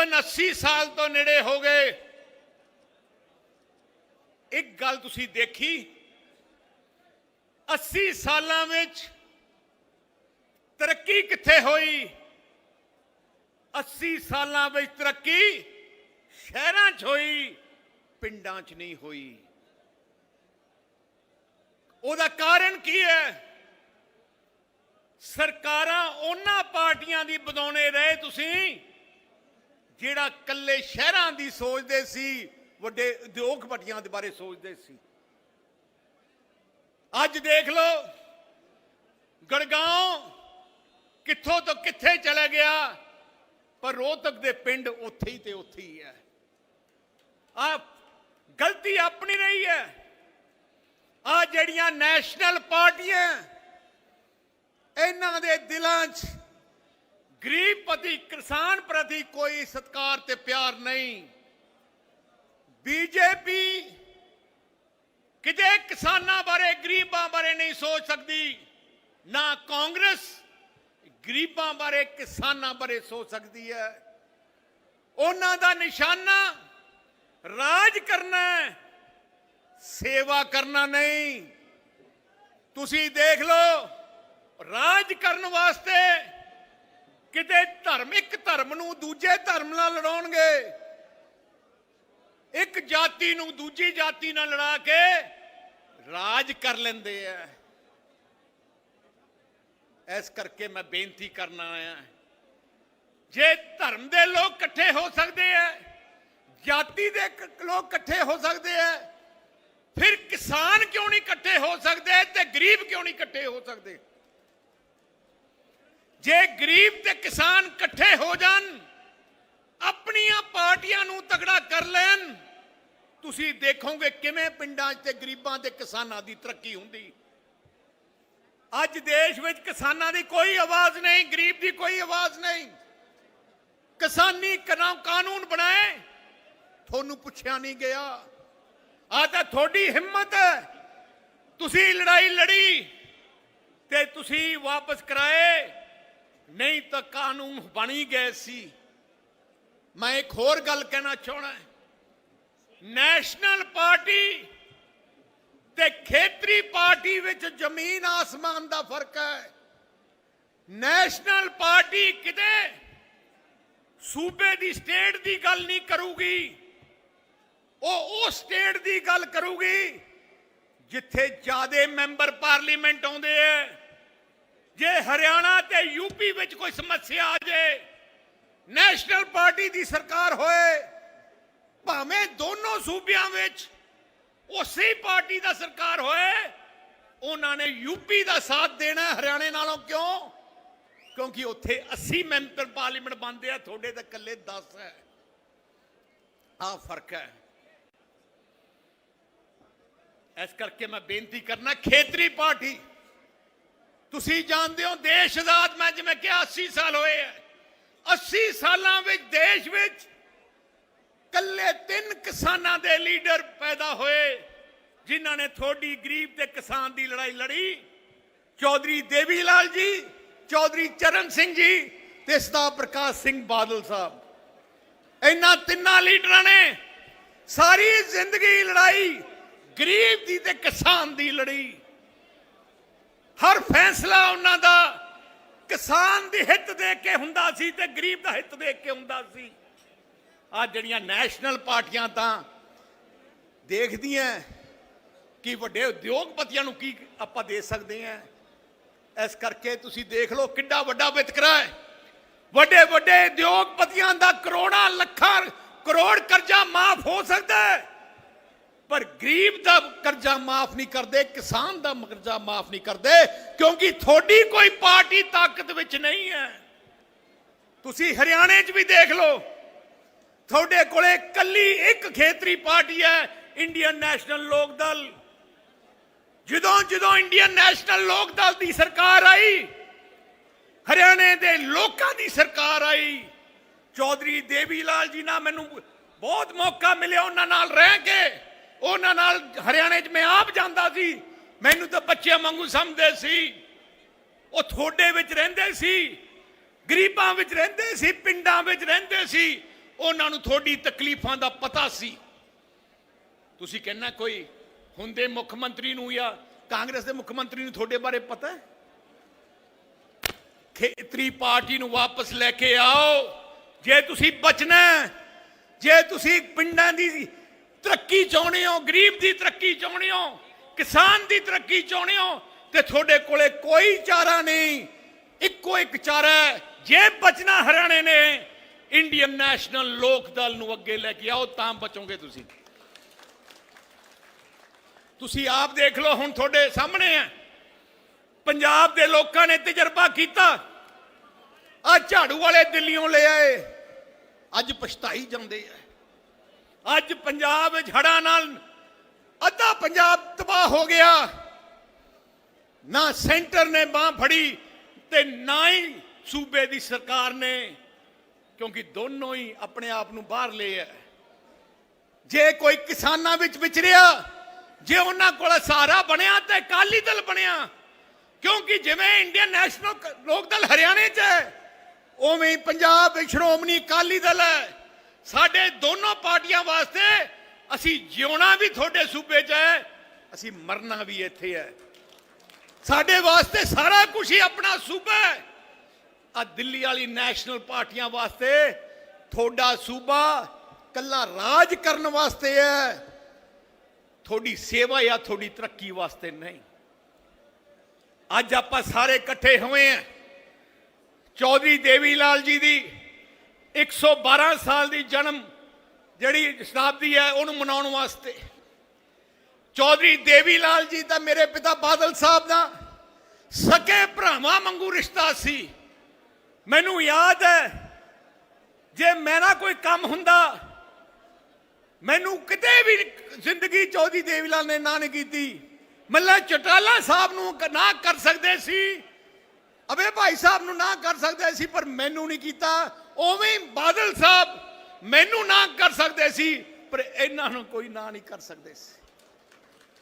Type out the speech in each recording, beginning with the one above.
ਤਕਰੀਬਨ 80 ਸਾਲ ਤੋਂ ਨੇੜੇ ਹੋ ਗਏ। ਇੱਕ ਗੱਲ ਤੁਸੀਂ ਦੇਖੀ? 80 ਸਾਲਾਂ ਵਿੱਚ ਤਰੱਕੀ ਕਿੱਥੇ ਹੋਈ? 80 ਸਾਲਾਂ ਵਿੱਚ ਤਰੱਕੀ ਸ਼ਹਿਰਾਂ 'ਚ ਹੋਈ, ਪਿੰਡਾਂ 'ਚ ਨਹੀਂ ਹੋਈ। ਉਹਦਾ ਕਾਰਨ ਕੀ ਹੈ? ਸਰਕਾਰਾਂ ਉਹਨਾਂ ਪਾਰਟੀਆਂ ਦੀ ਬਦੌਣੇ ਰਹੇ ਤੁਸੀਂ। ਜਿਹੜਾ ਕੱਲੇ ਸ਼ਹਿਰਾਂ ਦੀ ਸੋਚਦੇ ਸੀ, ਵੱਡੇ ਉਦਯੋਗਪਤੀਆਂ ਦੇ ਬਾਰੇ ਸੋਚਦੇ ਸੀ। ਅੱਜ ਦੇਖ ਲਓ ਗੜਗਾਉਂ ਕਿੱਥੋਂ ਤੋਂ ਕਿੱਥੇ ਚਲਾ ਗਿਆ, ਪਰ ਰੋਹਤਕ ਦੇ ਪਿੰਡ ਉੱਥੇ ਹੀ ਤੇ ਉੱਥੇ ਹੀ ਹੈ। ਆ ਗਲਤੀ ਆਪਣੀ ਰਹੀ ਹੈ। ਆ ਜਿਹੜੀਆਂ ਨੈਸ਼ਨਲ ਪਾਰਟੀਆਂ, ਇਹਨਾਂ ਦੇ ਦਿਲਾਂ 'ਚ ਗਰੀਬ ਪ੍ਰਤੀ ਕਿਸਾਨ ਪ੍ਰਤੀ ਕੋਈ ਸਤਕਾਰ ਤੇ ਪਿਆਰ ਨਹੀਂ। ਬੀਜੇਪੀ ਕਿਤੇ ਕਿਸਾਨਾਂ ਬਾਰੇ, ਗਰੀਬਾਂ ਬਾਰੇ ਨਹੀਂ ਸੋਚ ਸਕਦੀ, ਨਾ ਕਾਂਗਰਸ ਗਰੀਬਾਂ ਬਾਰੇ, ਕਿਸਾਨਾਂ ਬਾਰੇ ਸੋਚ ਸਕਦੀ ਹੈ। ਉਹਨਾਂ ਦਾ ਨਿਸ਼ਾਨਾ, ਰਾਜ ਕਰਨਾ ਸੇਵਾ ਕਰਨਾ ਨਹੀਂ। ਤੁਸੀਂ ਦੇਖ ਲਓ, ਰਾਜ ਕਰਨ ਵਾਸਤੇ ਕਿਤੇ ਧਰਮ, ਇੱਕ ਧਰਮ ਨੂੰ ਦੂਜੇ ਧਰਮ ਨਾਲ ਲੜਾਉਣਗੇ। ਇੱਕ ਜਾਤੀ ਨੂੰ ਦੂਜੀ ਜਾਤੀ ਨਾਲ ਲੜਾ ਕੇ ਰਾਜ ਕਰ ਲੈਂਦੇ ਆ। ਇਸ ਕਰਕੇ ਮੈਂ ਬੇਨਤੀ ਕਰਨਾ ਆਇਆ ਜੇ ਧਰਮ ਦੇ ਲੋਕ ਇਕੱਠੇ ਹੋ ਸਕਦੇ ਆ, ਜਾਤੀ ਦੇ ਲੋਕ ਇਕੱਠੇ ਹੋ ਸਕਦੇ ਆ, ਫਿਰ ਕਿਸਾਨ ਕਿਉਂ ਨਹੀਂ ਇਕੱਠੇ ਹੋ ਸਕਦੇ ਤੇ ਗਰੀਬ ਕਿਉਂ ਨਹੀਂ ਇਕੱਠੇ ਹੋ ਸਕਦੇ? ਜੇ ਗਰੀਬ ਤੇ ਕਿਸਾਨ ਇਕੱਠੇ ਹੋ ਜਾਣ, ਆਪਣੀਆਂ ਪਾਰਟੀਆਂ ਨੂੰ ਤਗੜਾ ਕਰ ਲੈਣ, ਤੁਸੀਂ ਦੇਖੋਗੇ ਕਿਵੇਂ ਪਿੰਡਾਂ 'ਚ ਤੇ ਗਰੀਬਾਂ ਤੇ ਕਿਸਾਨਾਂ ਦੀ ਤਰੱਕੀ ਹੁੰਦੀ। ਅੱਜ ਦੇਸ਼ ਵਿੱਚ ਕਿਸਾਨਾਂ ਦੀ ਕੋਈ ਆਵਾਜ਼ ਨਹੀਂ, ਗਰੀਬ ਦੀ ਕੋਈ ਆਵਾਜ਼ ਨਹੀਂ। ਕਿਸਾਨੀ ਕਨਾ- ਕਾਨੂੰਨ ਬਣਾਏ, ਤੁਹਾਨੂੰ ਪੁੱਛਿਆ ਨਹੀਂ ਗਿਆ। ਆ ਤਾਂ ਤੁਹਾਡੀ ਹਿੰਮਤ ਹੈ। ਤੁਸੀਂ ਲੜਾਈ ਲੜੀ ਤੇ ਤੁਸੀਂ ਵਾਪਸ ਕਰਾਏ। ਨਹੀਂ ਤਾਂ ਕਾਨੂੰਨ ਬਣੀ ਗਏ ਸੀ। ਮੈਂ ਇੱਕ ਹੋਰ ਗੱਲ ਕਹਿਣਾ ਚਾਹਣਾ ਨੈਸ਼ਨਲ ਪਾਰਟੀ ਤੇ ਖੇਤਰੀ ਪਾਰਟੀ ਵਿੱਚ ਜ਼ਮੀਨ ਆਸਮਾਨ ਦਾ ਫ਼ਰਕ ਹੈ। ਨੈਸ਼ਨਲ ਪਾਰਟੀ ਕਿਤੇ ਸੂਬੇ ਦੀ ਸਟੇਟ ਦੀ ਗੱਲ ਨਹੀਂ ਕਰੂਗੀ। ਉਹ ਉਹ ਸਟੇਟ ਦੀ ਗੱਲ ਕਰੂਗੀ ਜਿੱਥੇ ਜਿਆਦੇ ਮੈਂਬਰ ਪਾਰਲੀਮੈਂਟ ਆਉਂਦੇ ਐ ਜੇ ਹਰਿਆਣਾ ਤੇ ਯੂਪੀ ਵਿੱਚ ਕੋਈ ਸਮੱਸਿਆ ਆ ਜਾਏ ਨੈਸ਼ਨਲ ਪਾਰਟੀ ਦੀ ਸਰਕਾਰ ਹੋਏ, ਭਾਵੇਂ ਦੋਨੋਂ ਸੂਬਿਆਂ ਵਿੱਚ ਉਸੇ ਪਾਰਟੀ ਦਾ ਸਰਕਾਰ ਹੋਏ, ਉਹਨਾਂ ਨੇ ਯੂਪੀ ਦਾ ਸਾਥ ਦੇਣਾ ਹਰਿਆਣੇ ਨਾਲੋਂ ਕਿਉਂ? ਕਿਉਂਕਿ ਉੱਥੇ 80 ਮੈਂਬਰ ਪਾਰਲੀਮੈਂਟ ਬਣਦੇ ਆ, ਤੁਹਾਡੇ ਤਾਂ ਇਕੱਲੇ 10 ਹੈ। ਆ ਫ਼ਰਕ ਹੈ। ਇਸ ਕਰਕੇ ਮੈਂ ਬੇਨਤੀ ਕਰਨਾ, ਖੇਤਰੀ ਪਾਰਟੀ ਤੁਸੀਂ ਜਾਣਦੇ ਹੋ ਦੇਸ਼ ਆਜ਼ਾਦ ਮੈਂ ਜਿਵੇਂ ਕਿਹਾ 80 ਸਾਲ ਹੋਏ ਹੈ। 80 ਸਾਲਾਂ ਵਿੱਚ ਦੇਸ਼ ਵਿੱਚ ਕੱਲੇ ਤਿੰਨ ਕਿਸਾਨਾਂ ਦੇ ਲੀਡਰ ਪੈਦਾ ਹੋਏ, ਜਿਨ੍ਹਾਂ ਨੇ ਥੋੜੀ ਗਰੀਬ ਤੇ ਕਿਸਾਨ ਦੀ ਲੜਾਈ ਲੜੀ। ਚੌਧਰੀ ਦੇਵੀ ਲਾਲ ਜੀ, ਚੌਧਰੀ ਚਰਨ ਸਿੰਘ ਜੀ ਤੇ ਸਰਦਾਰ ਪ੍ਰਕਾਸ਼ ਸਿੰਘ ਬਾਦਲ ਸਾਹਿਬ। ਇਹਨਾਂ ਤਿੰਨਾਂ ਲੀਡਰਾਂ ਨੇ ਸਾਰੀ ਜ਼ਿੰਦਗੀ ਲੜਾਈ ਗਰੀਬ ਦੀ ਤੇ ਕਿਸਾਨ ਦੀ ਲੜੀ। ਹਰ ਫੈਸਲਾ ਉਹਨਾਂ ਦਾ ਕਿਸਾਨ ਦੀ ਹਿੱਤ ਦੇਖ ਕੇ ਹੁੰਦਾ ਸੀ ਤੇ ਗਰੀਬ ਦਾ ਹਿੱਤ ਦੇਖ ਕੇ ਹੁੰਦਾ ਸੀ। ਆ ਜਿਹੜੀਆਂ ਨੈਸ਼ਨਲ ਪਾਰਟੀਆਂ ਤਾਂ ਦੇਖਦੀਆਂ ਕਿ ਵੱਡੇ ਉਦਯੋਗਪਤੀਆਂ ਨੂੰ ਕੀ ਆਪਾਂ ਦੇ ਸਕਦੇ ਹਾਂ ਇਸ ਕਰਕੇ ਤੁਸੀਂ ਦੇਖ ਲਓ ਕਿੱਡਾ ਵੱਡਾ ਵਿਤਕਰਾ ਹੈ ਵੱਡੇ ਵੱਡੇ ਉਦਯੋਗਪਤੀਆਂ ਦਾ ਕਰੋੜਾਂ ਲੱਖਾਂ ਕਰੋੜ ਕਰਜ਼ਾ ਮਾਫ ਹੋ ਸਕਦਾ ਹੈ ਪਰ ਗਰੀਬ ਦਾ ਕਰਜ਼ਾ ਮਾਫ ਨਹੀਂ ਕਰਦੇ, ਕਿਸਾਨ ਦਾ ਕਰਜ਼ਾ ਮਾਫ ਨਹੀਂ ਕਰਦੇ, ਕਿਉਂਕਿ ਤੁਹਾਡੀ ਕੋਈ ਪਾਰਟੀ ਤਾਕਤ ਵਿੱਚ ਨਹੀਂ ਹੈ। ਤੁਸੀਂ ਹਰਿਆਣੇ 'ਚ ਵੀ ਦੇਖ ਲਓ, ਤੁਹਾਡੇ ਕੋਲੇ ਕੱਲੀ ਇੱਕ ਖੇਤਰੀ ਪਾਰਟੀ ਹੈ, ਇੰਡੀਅਨ ਨੈਸ਼ਨਲ ਲੋਕ ਦਲ। ਜਦੋਂ ਜਦੋਂ ਇੰਡੀਅਨ ਨੈਸ਼ਨਲ ਲੋਕ ਦਲ ਦੀ ਸਰਕਾਰ ਆਈ, ਹਰਿਆਣੇ ਦੇ ਲੋਕਾਂ ਦੀ ਸਰਕਾਰ ਆਈ, ਚੌਧਰੀ ਦੇਵੀ ਲਾਲ ਜੀ ਨਾਲ ਮੈਨੂੰ ਬਹੁਤ ਮੌਕਾ ਮਿਲਿਆ ਉਹਨਾਂ ਨਾਲ ਰਹਿ ਕੇ। ਉਹਨਾਂ ਨਾਲ ਹਰਿਆਣੇ 'ਚ ਮੈਂ ਆਪ ਜਾਂਦਾ ਸੀ। ਮੈਨੂੰ ਤਾਂ ਬੱਚਿਆਂ ਵਾਂਗੂ ਸਮਝਦੇ ਸੀ। ਉਹ ਥੋੜੇ ਵਿੱਚ ਰਹਿੰਦੇ ਸੀ। ਗਰੀਬਾਂ ਵਿੱਚ ਰਹਿੰਦੇ ਸੀ, ਪਿੰਡਾਂ ਵਿੱਚ ਰਹਿੰਦੇ ਸੀ। ਉਹਨਾਂ ਨੂੰ ਤੁਹਾਡੀ ਤਕਲੀਫਾਂ ਦਾ ਪਤਾ ਸੀ। ਤੁਸੀਂ ਕਹਿੰਨਾ ਕੋਈ ਹੁੰਦੇ ਮੁੱਖ ਮੰਤਰੀ ਨੂੰ ਜਾਂ ਕਾਂਗਰਸ ਦੇ ਮੁੱਖ ਮੰਤਰੀ ਨੂੰ ਤੁਹਾਡੇ ਬਾਰੇ ਪਤਾ ਹੈ? ਖੇਤਰੀ ਪਾਰਟੀ ਨੂੰ ਵਾਪਸ ਲੈ ਕੇ ਆਓ। ਜੇ ਤੁਸੀਂ ਬਚਣਾ ਜੇ ਤੁਸੀਂ ਪਿੰਡਾਂ ਦੀ ਤਰੱਕੀ ਚਾਹੁੰਦੇ ਹੋ, ਗਰੀਬ ਦੀ ਤਰੱਕੀ ਚਾਹੁੰਦੇ ਹੋ, ਕਿਸਾਨ ਦੀ ਤਰੱਕੀ ਚਾਹੁੰਦੇ ਹੋ, ਤੇ ਤੁਹਾਡੇ ਕੋਲੇ ਕੋਈ ਚਾਰਾ ਨਹੀਂ, ਇੱਕੋ ਇੱਕ ਚਾਰਾ ਜੇ ਬਚਣਾ ਹਰਿਆਣੇ ਨੇ ਇੰਡੀਅਨ ਨੈਸ਼ਨਲ ਲੋਕ ਦਲ ਨੂੰ ਅੱਗੇ ਲੈ ਕੇ ਆਓ, ਤਾਂ ਬਚੋਗੇ ਤੁਸੀਂ। ਤੁਸੀਂ ਆਪ ਦੇਖ ਲਓ, ਹੁਣ ਤੁਹਾਡੇ ਸਾਹਮਣੇ ਹੈ। ਪੰਜਾਬ ਦੇ ਲੋਕਾਂ ਨੇ ਤਜਰਬਾ ਕੀਤਾ। ਆ ਝਾੜੂ ਵਾਲੇ ਦਿੱਲੀੋਂ ਲੈ ਆਏ। ਅੱਜ ਪਛਤਾਈ ਜਾਂਦੇ ਆ। ਅੱਜ ਪੰਜਾਬ ਵਿੱਚ ਹੜ੍ਹਾਂ ਨਾਲ ਅੱਧਾ ਪੰਜਾਬ ਤਬਾਹ ਹੋ ਗਿਆ। ਨਾ ਸੈਂਟਰ ਨੇ ਬਾਹ ਫੜੀ ਤੇ ਨਾ ਹੀ ਸੂਬੇ ਦੀ ਸਰਕਾਰ ਨੇ, ਕਿਉਂਕਿ ਦੋਨੋਂ ਹੀ ਆਪਣੇ ਆਪ ਨੂੰ ਬਾਹਰ ਲਏ ਹੈ ਜੇ ਕੋਈ ਕਿਸਾਨਾਂ ਵਿੱਚ ਵਿਚਰਿਆ, ਜੇ ਉਹਨਾਂ ਕੋਲ ਸਹਾਰਾ ਬਣਿਆ ਤੇ ਅਕਾਲੀ ਦਲ ਬਣਿਆ, ਕਿਉਂਕਿ ਜਿਵੇਂ ਇੰਡੀਅਨ ਨੈਸ਼ਨਲ ਲੋਕ ਦਲ ਹਰਿਆਣੇ 'ਚ ਹੈ, ਉਵੇਂ ਹੀ ਪੰਜਾਬ ਵਿੱਚ ਸ਼੍ਰੋਮਣੀ ਅਕਾਲੀ ਦਲ ਹੈ। ਸਾਡੇ ਦੋਨੋਂ ਪਾਰਟੀਆਂ ਵਾਸਤੇ ਅਸੀਂ ਜਿਉਣਾ ਵੀ ਤੁਹਾਡੇ ਸੂਬੇ 'ਚ ਹੈ, ਅਸੀਂ ਮਰਨਾ ਵੀ ਇੱਥੇ ਹੈ। ਸਾਡੇ ਵਾਸਤੇ ਸਾਰਾ ਕੁਝ ਹੀ ਆਪਣਾ ਸੂਬਾ ਹੈ। ਆ ਦਿੱਲੀ ਵਾਲੀ ਨੈਸ਼ਨਲ ਪਾਰਟੀਆਂ ਵਾਸਤੇ ਤੁਹਾਡਾ ਸੂਬਾ ਕੱਲਾ ਰਾਜ ਕਰਨ ਵਾਸਤੇ ਹੈ। ਤੁਹਾਡੀ ਸੇਵਾ ਜਾਂ ਤੁਹਾਡੀ ਤਰੱਕੀ ਵਾਸਤੇ ਨਹੀਂ। ਅੱਜ ਆਪਾਂ ਸਾਰੇ ਇਕੱਠੇ ਹੋਏ ਆ ਚੌਧਰੀ ਦੇਵੀ ਲਾਲ ਜੀ ਦੀ 112 ਸਾਲ ਦੀ ਜਨਮ ਜਿਹੜੀ ਸ਼ਤਾਬਦੀ ਹੈ, ਉਹਨੂੰ ਮਨਾਉਣ ਵਾਸਤੇ। ਚੌਧਰੀ ਦੇਵੀ ਲਾਲ ਜੀ ਦਾ ਮੇਰੇ ਪਿਤਾ ਬਾਦਲ ਸਾਹਿਬ ਦਾ ਸਕੇ ਭਰਾਵਾਂ ਵਾਂਗੂ ਰਿਸ਼ਤਾ ਸੀ। ਮੈਨੂੰ ਯਾਦ ਹੈ, ਜੇ ਮੇਰਾ ਕੋਈ ਕੰਮ ਹੁੰਦਾ, ਮੈਨੂੰ ਕਿਤੇ ਵੀ ਜ਼ਿੰਦਗੀ ਚੌਧਰੀ ਦੇਵੀ ਲਾਲ ਨੇ ਨਾ ਨਹੀਂ ਕੀਤੀ। ਮੱਲਾ ਚਟਾਲਾ ਸਾਹਿਬ ਨੂੰ ਨਾ ਕਰ ਸਕਦੇ ਸੀ, ਅਬੇ ਭਾਈ ਸਾਹਿਬ ਨੂੰ ਨਾ ਕਰ ਸਕਦੇ ਸੀ, ਪਰ ਮੈਨੂੰ ਨਹੀਂ ਕੀਤਾ। ਉਵੇਂ ਬਾਦਲ ਸਾਹਿਬ ਮੈਨੂੰ ਨਾ ਕਰ ਸਕਦੇ ਸੀ, ਪਰ ਇਹਨਾਂ ਨੂੰ ਕੋਈ ਨਾ ਨਹੀਂ ਕਰ ਸਕਦੇ ਸੀ।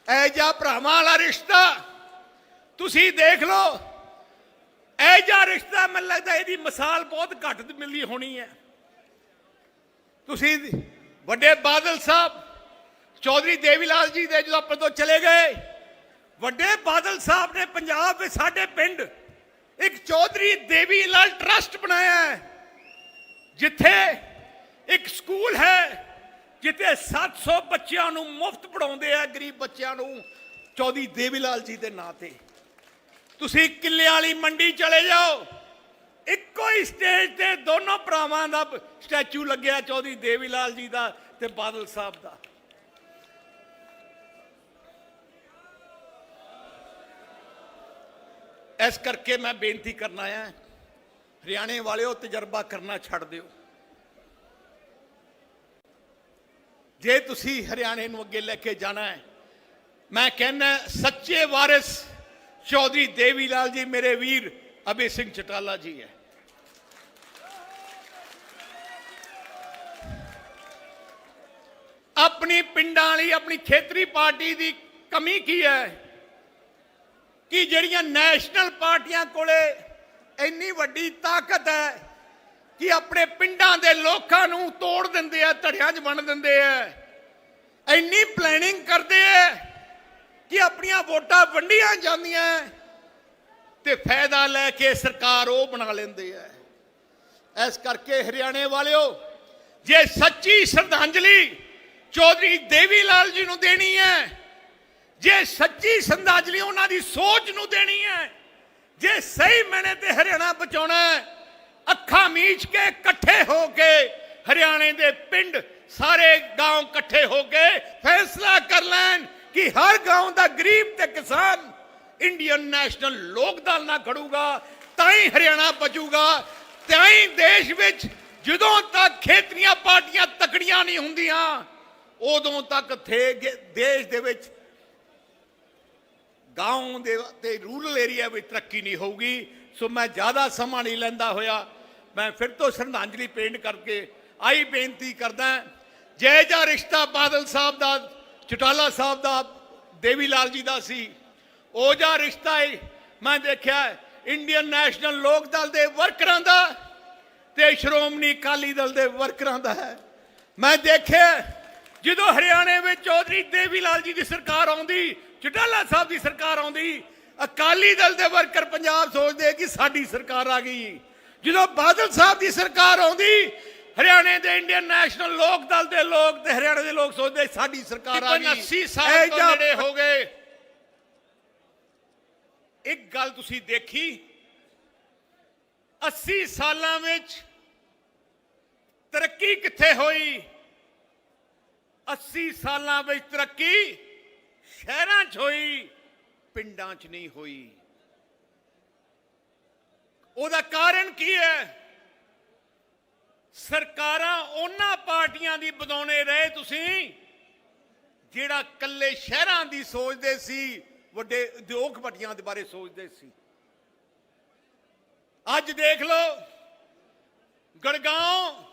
ਐ ਜਾ ਭਰਾਵਾਂ ਵਾਲਾ ਰਿਸ਼ਤਾ ਤੁਸੀਂ ਦੇਖ ਲਓ ਐ ਜਾ ਰਿਸ਼ਤਾ ਮੈਨੂੰ ਲੱਗਦਾ ਇਹਦੀ ਮਿਸਾਲ ਬਹੁਤ ਘੱਟ ਮਿਲਦੀ ਹੋਣੀ ਹੈ। ਤੁਸੀਂ ਵੱਡੇ ਬਾਦਲ ਸਾਹਿਬ, ਚੌਧਰੀ ਦੇਵੀਲਾਲ ਜੀ ਦੇ ਜਦੋਂ ਤੋਂ ਚਲੇ ਗਏ, ਵੱਡੇ ਬਾਦਲ ਸਾਹਿਬ ਨੇ ਪੰਜਾਬ ਵਿੱਚ ਸਾਡੇ ਪਿੰਡ ਇੱਕ ਚੌਧਰੀ ਦੇਵੀ ਲਾਲ ਟਰਸਟ ਬਣਾਇਆ ਹੈ। ਜਿੱਥੇ ਇੱਕ ਸਕੂਲ ਹੈ, ਜਿੱਥੇ 700 ਬੱਚਿਆਂ ਨੂੰ ਮੁਫਤ ਪੜਾਉਂਦੇ ਆ, ਗਰੀਬ ਬੱਚਿਆਂ ਨੂੰ ਚੌਧਰੀ ਦੇਵੀ ਲਾਲ ਜੀ ਦੇ ਨਾਂ ਤੇ। ਤੁਸੀਂ ਕਿੱਲੇ ਵਾਲੀ ਮੰਡੀ ਚਲੇ ਜਾਓ, ਇੱਕੋ ਹੀ ਸਟੇਜ ਤੇ ਦੋਨੋਂ ਭਰਾਵਾਂ ਦਾ ਸਟੈਚੂ ਲੱਗਿਆ ਚੌਧਰੀ ਦੇਵੀ ਲਾਲ ਜੀ ਦਾ ਤੇ ਬਾਦਲ ਸਾਹਿਬ ਦਾ। ਇਸ ਕਰਕੇ ਮੈਂ ਬੇਨਤੀ ਕਰਨਾ ਆਇਆ ਹਰਿਆਣੇ ਵਾਲਿਓ, ਤਜਰਬਾ ਕਰਨਾ ਛੱਡ ਦਿਓ। ਜੇ ਤੁਸੀਂ ਹਰਿਆਣੇ ਨੂੰ ਅੱਗੇ ਲੈ ਕੇ ਜਾਣਾ ਹੈ, ਮੈਂ ਕਹਿੰਦਾ ਸੱਚੇ ਵਾਰਿਸ ਚੌਧਰੀ ਦੇਵੀ ਲਾਲ ਜੀ, ਮੇਰੇ ਵੀਰ ਅਬੇ ਸਿੰਘ ਚਟਾਲਾ ਜੀ ਹੈ। ਆਪਣੀ ਪਿੰਡਾਂ ਵਾਲੀ, ਆਪਣੀ ਖੇਤਰੀ ਪਾਰਟੀ ਦੀ ਕਮੀ ਕੀ ਹੈ? ਕਿ ਜਿਹੜੀਆਂ ਨੈਸ਼ਨਲ ਪਾਰਟੀਆਂ ਕੋਲੇ ਇੰਨੀ ਵੱਡੀ ਤਾਕਤ ਹੈ ਕਿ ਆਪਣੇ ਪਿੰਡਾਂ ਦੇ ਲੋਕਾਂ ਨੂੰ ਤੋੜ ਦਿੰਦੇ ਆ, ਧੜਿਆਂ 'ਚ ਵੰਡ ਦਿੰਦੇ ਆ। ਇੰਨੀ ਪਲੈਨਿੰਗ ਕਰਦੇ ਆ ਕਿ ਆਪਣੀਆਂ ਵੋਟਾਂ ਵੰਡੀਆਂ ਜਾਂਦੀਆਂ ਤੇ ਫਾਇਦਾ ਲੈ ਕੇ ਸਰਕਾਰ ਉਹ ਬਣਾ ਲੈਂਦੇ ਆ ਇਸ ਕਰਕੇ ਹਰਿਆਣੇ ਵਾਲਿਓ, ਜੇ ਸੱਚੀ ਸ਼ਰਧਾਂਜਲੀ ਚੌਧਰੀ ਦੇਵੀ ਲਾਲ ਜੀ ਨੂੰ ਦੇਣੀ ਹੈ ਜੇ ਸੱਚੀ ਸ਼ਰਧਾਂਜਲੀ ਉਹਨਾਂ ਦੀ ਸੋਚ ਨੂੰ ਦੇਣੀ ਹੈ ਜੇ ਸਹੀ ਮੈਨੇ ਤੇ ਹਰਿਆਣਾ ਬਚਾਉਣਾ ਹੈ, ਅੱਖਾਂ ਮੀਚ ਕੇ ਇਕੱਠੇ ਹੋ ਕੇ ਹਰਿਆਣੇ ਦੇ ਪਿੰਡ ਸਾਰੇ گاؤں ਇਕੱਠੇ ਹੋ ਕੇ ਫੈਸਲਾ ਕਰ ਲੈਣ ਕਿ ਹਰ گاؤں ਦਾ ਗਰੀਬ ਤੇ ਕਿਸਾਨ ਇੰਡੀਅਨ ਨੈਸ਼ਨਲ ਲੋਕ ਦਲ ਨਾਲ ਖੜੂਗਾ ਤਾਂ ਹੀ ਹਰਿਆਣਾ ਬਚੂਗਾ ਤਾਂ ਹੀ ਦੇਸ਼ ਵਿੱਚ ਜਦੋਂ ਤੱਕ ਖੇਤਰੀਆਂ ਪਾਰਟੀਆਂ ਤਕੜੀਆਂ ਨਹੀਂ ਹੁੰਦੀਆਂ ਉਦੋਂ ਤੱਕ ਥੇ ਦੇਸ਼ ਦੇ ਵਿੱਚ ਗਾਉਂ ਦੇ ਤੇ ਰੂਰਲ ਏਰੀਆ ਵਿੱਚ ਤਰੱਕੀ ਨਹੀਂ ਹੋਊਗੀ, ਸੋ ਮੈਂ ਜ਼ਿਆਦਾ ਸਮਾਂ ਨਹੀਂ ਲੈਂਦਾ ਹੋਇਆ। ਮੈਂ ਫਿਰ ਤੋਂ ਸ਼ਰਧਾਂਜਲੀ ਪੇਂਟ ਕਰਕੇ ਆਈ ਬੇਨਤੀ ਕਰਦਾ ਜੈ ਜਾ ਰਿਸ਼ਤਾ ਬਾਦਲ ਸਾਹਿਬ ਦਾ, ਚਟਾਲਾ ਸਾਹਿਬ ਦਾ, ਦੇਵੀ ਲਾਲ ਜੀ ਦਾ ਸੀ। ਉਹ ਜਾ ਰਿਸ਼ਤਾ ਹੈ ਮੈਂ ਦੇਖਿਆ ਇੰਡੀਅਨ ਨੈਸ਼ਨਲ ਲੋਕ ਦਲ ਦੇ ਵਰਕਰਾਂ ਦਾ ਤੇ ਸ਼੍ਰੋਮਣੀ ਅਕਾਲੀ ਦਲ ਦੇ ਵਰਕਰਾਂ ਦਾ ਹੈ। ਮੈਂ ਦੇਖਿਆ ਜਦੋਂ ਹਰਿਆਣੇ ਵਿੱਚ ਚੌਧਰੀ ਦੇਵੀ ਲਾਲ ਜੀ ਦੀ ਸਰਕਾਰ ਆਉਂਦੀ ਚਟਾਲਾ ਸਾਹਿਬ ਦੀ ਸਰਕਾਰ ਆਉਂਦੀ ਅਕਾਲੀ ਦਲ ਦੇ ਵਰਕਰ ਪੰਜਾਬ ਸੋਚਦੇ ਕਿ ਸਾਡੀ ਸਰਕਾਰ ਆ ਗਈ। ਜਦੋਂ ਬਾਦਲ ਸਾਹਿਬ ਦੀ ਸਰਕਾਰ ਆਉਂਦੀ ਹਰਿਆਣੇ ਦੇ ਇੰਡੀਅਨ ਨੈਸ਼ਨਲ ਲੋਕ ਦਲ ਦੇ ਲੋਕ ਤੇ ਹਰਿਆਣੇ ਦੇ ਲੋਕ ਸੋਚਦੇ ਸਾਡੀ ਸਰਕਾਰ ਆ ਗਈ। 80 ਸਾਲ ਤੋਂ ਨੇੜੇ ਹੋ ਗਏ। ਇੱਕ ਗੱਲ ਤੁਸੀਂ ਦੇਖੀ 80 ਸਾਲਾਂ ਵਿੱਚ ਤਰੱਕੀ ਕਿੱਥੇ ਹੋਈ? 80 ਸਾਲਾਂ ਵਿੱਚ ਤਰੱਕੀ ਸ਼ਹਿਰਾਂ 'ਚ ਹੋਈ, ਪਿੰਡਾਂ 'ਚ ਨਹੀਂ ਹੋਈ। ਉਹਦਾ ਕਾਰਨ ਕੀ ਹੈ? ਸਰਕਾਰਾਂ ਉਹਨਾਂ ਪਾਰਟੀਆਂ ਦੀ ਬਦੌਣੇ ਰਹੇ ਤੁਸੀਂ, ਜਿਹੜਾ ਕੱਲੇ ਸ਼ਹਿਰਾਂ ਦੀ ਸੋਚਦੇ ਸੀ, ਵੱਡੇ ਉਦਯੋਗਪਤੀਆਂ ਦੇ ਬਾਰੇ ਸੋਚਦੇ ਸੀ। ਅੱਜ ਦੇਖ ਲਓ ਗੜਗਾਂਵ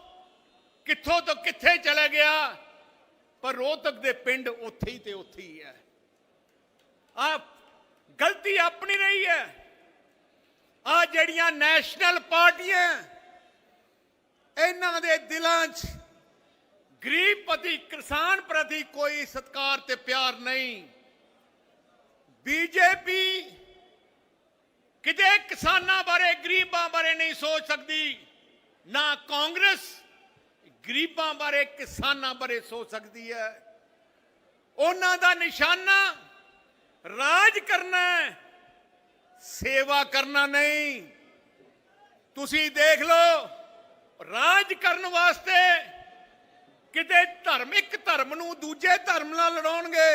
ਕਿੱਥੋਂ ਤੋਂ ਕਿੱਥੇ ਚਲਾ ਗਿਆ, ਪਰ ਰੋਹਤਕ ਦੇ ਪਿੰਡ ਉੱਥੇ ਹੀ ਤੇ ਉੱਥੇ ਹੀ ਹੈ। ਆ ਗਲਤੀ ਆਪਣੀ ਰਹੀ ਹੈ। ਆ ਜਿਹੜੀਆਂ ਨੈਸ਼ਨਲ ਪਾਰਟੀਆਂ ਇਹਨਾਂ ਦੇ ਦਿਲਾਂ 'ਚ ਗਰੀਬ ਪ੍ਰਤੀ, ਕਿਸਾਨ ਪ੍ਰਤੀ ਕੋਈ ਸਤਕਾਰ ਤੇ ਪਿਆਰ ਨਹੀਂ। ਬੀਜੇਪੀ ਕਿਤੇ ਕਿਸਾਨਾਂ ਬਾਰੇ, ਗਰੀਬਾਂ ਬਾਰੇ ਨਹੀਂ ਸੋਚ ਸਕਦੀ, ਨਾ ਕਾਂਗਰਸ ਗਰੀਬਾਂ ਬਾਰੇ, ਕਿਸਾਨਾਂ ਬਾਰੇ ਸੋਚ ਸਕਦੀ ਹੈ। ਉਹਨਾਂ ਦਾ ਨਿਸ਼ਾਨਾ ਰਾਜ ਕਰਨਾ ਹੈ, ਸੇਵਾ ਕਰਨਾ ਨਹੀਂ। ਤੁਸੀਂ ਦੇਖ ਲਓ, ਰਾਜ ਕਰਨ ਵਾਸਤੇ ਕਿਤੇ ਧਰਮ, ਇੱਕ ਧਰਮ ਨੂੰ ਦੂਜੇ ਧਰਮ ਨਾਲ ਲੜਾਉਣਗੇ।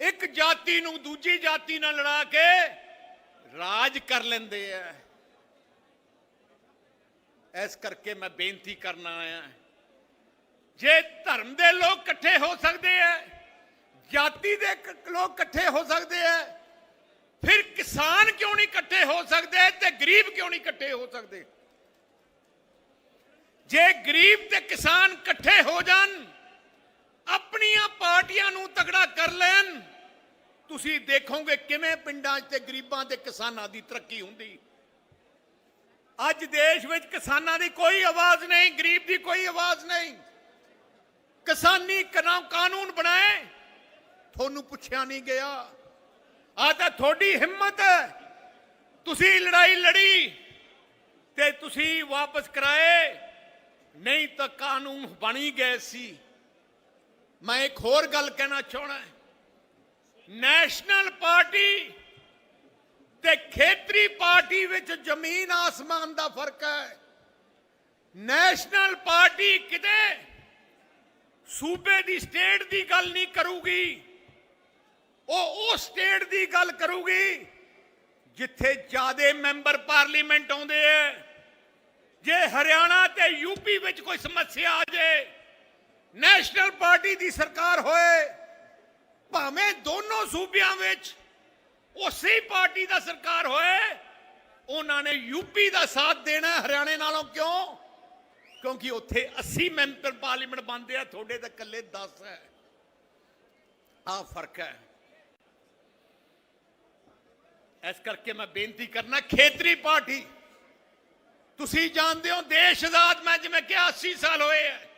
ਇੱਕ ਜਾਤੀ ਨੂੰ ਦੂਜੀ ਜਾਤੀ ਨਾਲ ਲੜਾ ਕੇ ਰਾਜ ਕਰ ਲੈਂਦੇ ਆ। ਇਸ ਕਰਕੇ ਮੈਂ ਬੇਨਤੀ ਕਰਨਾ ਆਇਆ। ਜੇ ਧਰਮ ਦੇ ਲੋਕ ਇਕੱਠੇ ਹੋ ਸਕਦੇ ਆ ਜਾਤੀ ਦੇ ਲੋਕ ਇਕੱਠੇ ਹੋ ਸਕਦੇ ਆ ਫਿਰ ਕਿਸਾਨ ਕਿਉਂ ਨਹੀਂ ਇਕੱਠੇ ਹੋ ਸਕਦੇ ਤੇ ਗਰੀਬ ਕਿਉਂ ਨਹੀਂ ਇਕੱਠੇ ਹੋ ਸਕਦੇ? ਜੇ ਗਰੀਬ ਤੇ ਕਿਸਾਨ ਇਕੱਠੇ ਹੋ ਜਾਣ, ਆਪਣੀਆਂ ਪਾਰਟੀਆਂ ਨੂੰ ਤਗੜਾ ਕਰ ਲੈਣ, ਤੁਸੀਂ ਦੇਖੋਗੇ ਕਿਵੇਂ ਪਿੰਡਾਂ 'ਚ ਤੇ ਗਰੀਬਾਂ ਤੇ ਕਿਸਾਨਾਂ ਦੀ ਤਰੱਕੀ ਹੁੰਦੀ। ਅੱਜ ਦੇਸ਼ ਵਿੱਚ ਕਿਸਾਨਾਂ ਦੀ ਕੋਈ ਆਵਾਜ਼ ਨਹੀਂ, ਗਰੀਬ ਦੀ ਕੋਈ ਆਵਾਜ਼ ਨਹੀਂ। ਕਿਸਾਨੀ ਕਾਨੂੰਨ ਬਣਾਏ। ਤੁਹਾਨੂੰ ਪੁੱਛਿਆ ਨਹੀਂ ਗਿਆ। ਆ ਤਾਂ ਤੁਹਾਡੀ ਹਿੰਮਤ ਹੈ। ਤੁਸੀਂ ਲੜਾਈ ਲੜੀ ਤੇ ਤੁਸੀਂ ਵਾਪਸ ਕਰਾਏ। ਨਹੀਂ ਤਾਂ ਕਾਨੂੰਨ ਬਣੀ ਗਏ ਸੀ। ਮੈਂ ਇੱਕ ਹੋਰ ਗੱਲ ਕਹਿਣਾ ਚਾਹਣਾ ਨੈਸ਼ਨਲ ਪਾਰਟੀ ਤੇ ਖੇਤਰੀ ਪਾਰਟੀ ਵਿੱਚ ਜ਼ਮੀਨ ਆਸਮਾਨ ਦਾ ਫ਼ਰਕ ਹੈ। ਨੈਸ਼ਨਲ ਪਾਰਟੀ ਕਿਤੇ ਸੂਬੇ ਦੀ ਸਟੇਟ ਦੀ ਗੱਲ ਨਹੀਂ ਕਰੂਗੀ। ਉਹ ਉਹ ਸਟੇਟ ਦੀ ਗੱਲ ਕਰੂਗੀ ਜਿੱਥੇ ਜਿਆਦੇ ਮੈਂਬਰ ਪਾਰਲੀਮੈਂਟ ਆਉਂਦੇ ਐ। ਜੇ ਹਰਿਆਣਾ ਤੇ ਯੂਪੀ ਵਿੱਚ ਕੋਈ ਸਮੱਸਿਆ ਆ ਜਾਏ ਨੈਸ਼ਨਲ ਪਾਰਟੀ ਦੀ ਸਰਕਾਰ ਹੋਏ, ਭਾਵੇਂ ਦੋਨੋਂ ਸੂਬਿਆਂ ਵਿੱਚ ਉਸੇ ਪਾਰਟੀ ਦਾ ਸਰਕਾਰ ਹੋਏ, ਉਹਨਾਂ ਨੇ ਯੂਪੀ ਦਾ ਸਾਥ ਦੇਣਾ ਹਰਿਆਣੇ ਨਾਲੋਂ ਕਿਉਂ? ਕਿਉਂਕਿ ਉੱਥੇ 80 ਮੈਂਬਰ ਪਾਰਲੀਮੈਂਟ ਬਣਦੇ ਆ, ਤੁਹਾਡੇ ਤਾਂ ਇਕੱਲੇ 10 ਹੈ ਆ ਫ਼ਰਕ ਹੈ ਇਸ ਕਰਕੇ ਮੈਂ ਬੇਨਤੀ ਕਰਨਾ, ਖੇਤਰੀ ਪਾਰਟੀ, ਤੁਸੀਂ ਜਾਣਦੇ ਹੋ ਦੇਸ਼ ਆਜ਼ਾਦ ਮੈਂ ਜਿਵੇਂ ਕਿਹਾ 80 ਸਾਲ ਹੋਏ ਹੈ